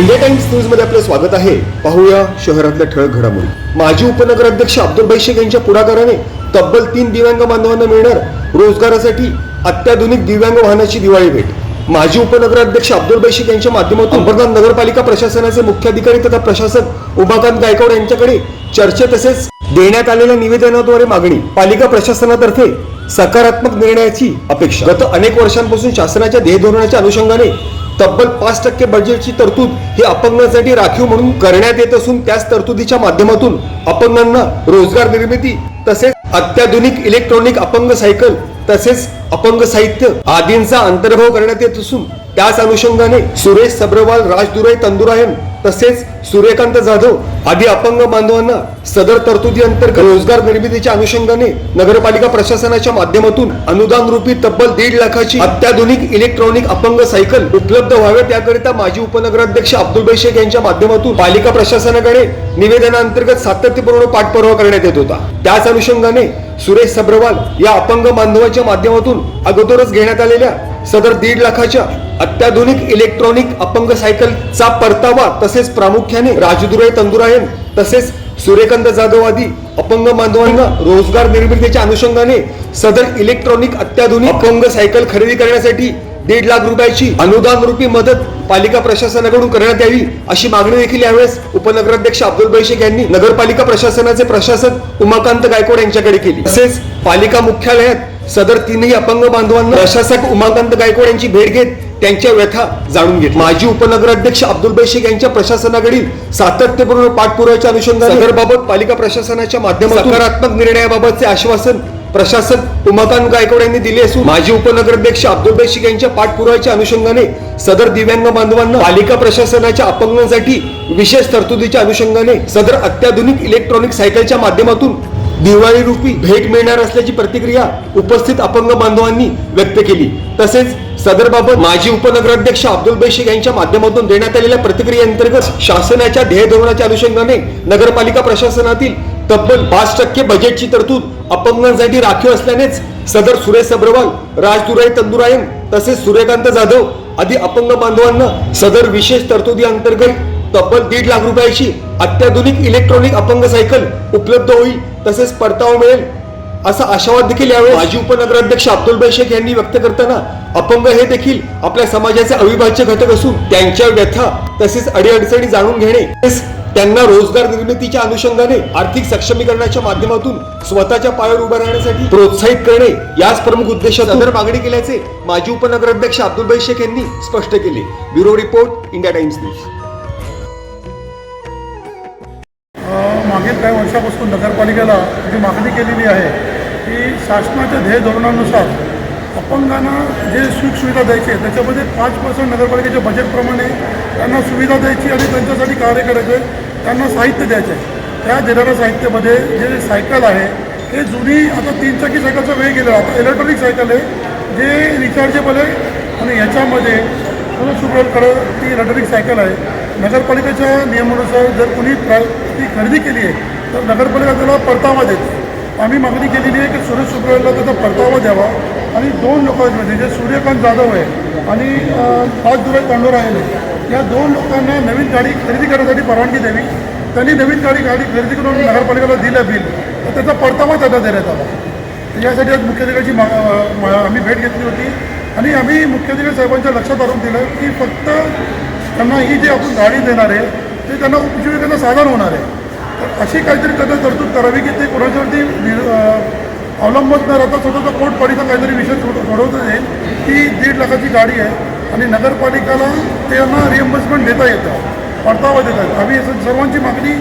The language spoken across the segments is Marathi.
इंडिया टाइम्स न्यूजमध्ये आपलं स्वागत आहे. पाहूया शहरातल्या ठळक घडामोडी. माजी उपनगराध्यक्ष अब्दुल शेख यांच्या पुढाकाराने तब्बल तीन दिव्यांग बांधवांना मिळणार रोजगारासाठी अत्याधुनिक दिव्यांग वाहनाची दिवाळी भेट. माजी उपनगराध्यक्ष अब्दुल शेख यांच्या माध्यमातून अंबरनाथ नगरपालिका प्रशासनाचे मुख्याधिकारी तथा प्रशासक उमाकांत गायकवाड यांच्याकडे चर्चे तसेच देण्यात आलेल्या निवेदनाद्वारे मागणी पालिका प्रशासनातर्फे सकारात्मक निर्णयाची अपेक्षा. गत अनेक वर्षांपासून शासनाच्या ध्येय धोरणाच्या अनुषंगाने तब्बल पाच टक्के बजेटची तरतूद ही अपंगांसाठी राखीव म्हणून करण्यात येत असून त्याच तरतुदीच्या माध्यमातून अपंगांना रोजगार निर्मिती तसेच अत्याधुनिक इलेक्ट्रॉनिक अपंग सायकल तसेच अपंग साहित्य आदींचा अंतर्भाव करण्यात येत असून त्याच अनुषंगाने सुरेश सब्रवाल राजदुराई तंदुरायन तसेच सूर्यकांत जाधव आदी अपंग बांधवांना सदर तरतुदी अंतर्गत रोजगार निर्मितीच्या अनुषंगाने नगरपालिका प्रशासनाच्या माध्यमातून अनुदान रूपी तब्बल दीड लाखाची अत्याधुनिक इलेक्ट्रॉनिक अपंग सायकल उपलब्ध व्हावे. त्याकरिता माजी उपनगराध्यक्ष अब्दुल शेख यांच्या माध्यमातून पालिका प्रशासनाकडे निवेदनांतर्गत सातत्यपूर्ण पाठपुरावा करण्यात येत होता. त्याच अनुषंगाने सुरेश सब्रवाल या अपंग बांधवाच्या माध्यमातून अगोदरच घेण्यात आलेल्या सदर दीड लाखाच्या अत्याधुनिक इलेक्ट्रॉनिक अपंग सायकलचा परतावा तसेच प्रामुख्याने राजदुराई तंदुरायन तसेच सूर्यकांत जाधव आदी अपंग बांधवांना रोजगार निर्मितीच्या अनुषंगाने सदर इलेक्ट्रॉनिक अत्याधुनिक अपंग सायकल खरेदी करण्यासाठी दीड लाख रुपयाची अनुदान रूपी मदत पालिका प्रशासनाकडून करण्यात यावी अशी मागणी देखील यावेळेस उपनगराध्यक्ष अब्दुल शेख यांनी नगरपालिका प्रशासनाचे प्रशासक उमाकांत गायकवाड यांच्याकडे केली. तसेच पालिका मुख्यालयात सदर तीनही अपंग बांधवांना प्रशासक उमाकांत गायकवाड यांची भेट घेत त्यांच्या व्यथा जाणून घेत माजी उपनगराध्यक्ष अब्दुल शेख यांच्या प्रशासनाकडील सातत्यपूर्ण पाठपुराव्याच्या अनुषंगाने सदरबाबत पालिका प्रशासनाच्या माध्यमातून सकारात्मक निर्णयाबाबतचे आश्वासन प्रशासक उमाकांत गायकवाड यांनी दिले असून माजी उपनगराध्यक्ष अब्दुल शेख यांच्या पाठपुराव्याच्या अनुषंगाने सदर दिव्यांग बांधवांना पालिका प्रशासनाच्या अपंगांसाठी विशेष तरतुदीच्या अनुषंगाने सदर अत्याधुनिक इलेक्ट्रॉनिक सायकलच्या माध्यमातून दिवाळी रूपी भेट मिळणार असल्याची प्रतिक्रिया उपस्थित अपंग बांधवांनी व्यक्त केली. तसेच सदरबाबत माजी उपनगराध्यक्ष अब्दुल शेख यांच्या माध्यमातून देण्यात आलेल्या प्रतिक्रियेअंतर्गत शासनाच्या ध्येय धोरणाच्या अनुषंगाने नगरपालिका प्रशासनातील तब्बल पाच टक्के बजेटची तरतूद अपंगांसाठी राखीव असल्यानेच सदर सुरेश सब्रवाल राजदुराई तंदुरायन तसेच सूर्यकांत जाधव आदी अपंग बांधवांना सदर विशेष तरतुदी अंतर्गत तब्बल दीड लाख रुपयाची अत्याधुनिक इलेक्ट्रॉनिक अपंग सायकल उपलब्ध होईल तसेच परतावा मिळेल असा आशावाद देखील यावेळी माजी उपनगराध्यक्ष अब्दुल शेख यांनी व्यक्त करताना अपंग हे देखील आपल्या समाजाचे अविभाज्य घटक असून त्यांच्या व्यथा तसेच अडीअडचणी जाणून घेणे त्यांना रोजगार निर्मितीच्या अनुषंगाने आर्थिक सक्षमीकरणाच्या माध्यमातून स्वतःच्या पायावर उभं राहण्यासाठी प्रोत्साहित करणे याच प्रमुख उद्देशात सदर मागणी केल्याचे माजी उपनगराध्यक्ष अब्दुल शेख यांनी स्पष्ट केले. Bureau report India Times news. नगरपालिकेला जी मागणी केलेली आहे की शासनाच्या ध्येय धोरणानुसार अपंगांना जे सुखसुविधा द्यायचे त्याच्यामध्ये पाच पर्सेंट नगरपालिकेच्या बजेटप्रमाणे त्यांना सुविधा द्यायची आणि त्यांच्यासाठी कार्य करायचे त्यांना साहित्य द्यायचे त्या देणाऱ्या साहित्यामध्ये जे सायकल आहे हे जुनी आता तीन चाकी सायकलचा वेळ गेला आता इलेक्ट्रॉनिक सायकल आहे जे रिचार्जेबल आहे आणि याच्यामध्ये सुप्रकडं ती इलेक्ट्रॉनिक सायकल आहे. नगरपालिकेच्या नियमानुसार जर कोणी ती खरेदी केली आहे तर नगरपालिका त्याला परतावा देते. आम्ही मागणी केलेली आहे की सुरेश सुप्रला त्याचा परतावा द्यावा आणि दोन लोकांमध्ये जे सूर्यकांत जाधव आहे आणि पाच दुराई तांडोर आहे या दोन लोकांना नवीन गाडी खरेदी करण्यासाठी परवानगी द्यावी. त्यांनी नवीन गाडी गाडी खरेदी करून नगरपालिकेला दिलं बिल. तर त्याचा परतावा त्यांना देण्यात आला. यासाठी आज मुख्याधिकाऱ्याची मा मा- आम्ही भेट घेतली होती. आणि आम्ही मुख्याधिकारी साहेबांच्या लक्षात आणून दिलं की फक्त त्यांना ही जी आपण गाडी देणार आहे ते त्यांना उपजीविकेचं साधन होणार आहे. अशी काहीतरी त्यांना तरतूद करावी की ते कोणाच्यावरती अवलंबत न राहता स्वतःचा पोटपाडीचा काहीतरी विषय सोड- सोडवता येईल. ती दीड लाखाची गाडी आहे आणि नगरपालिकाला त्यांना रिएम्बर्समेंट देता येतं. परतावा देतात आम्ही असं सर्वांची मागणी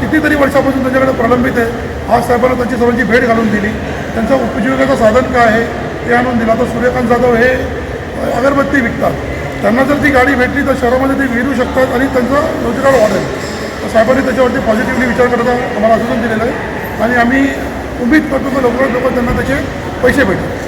कितीतरी वर्षापासून त्यांच्याकडे प्रलंबित आहे. आज साहेबांना त्यांची सर्वांची भेट घालून दिली. त्यांचं उपजीविकेचं साधन काय आहे ते आणून दिलं. आता सूर्यकांत जाधव हे अगरबत्ती विकतात. त्यांना जर ती गाडी भेटली तर शहरामध्ये ते विरू शकतात आणि त्यांचा रोजगार वाढेल. तर साहेबांनी त्याच्यावरती पॉझिटिव्हली विचार करता आम्हाला आश्वासन दिलेलं आहे. आणि आम्ही उम्मीद करतो की लवकरात लवकर त्यांना त्याचे पैसे भेटतील.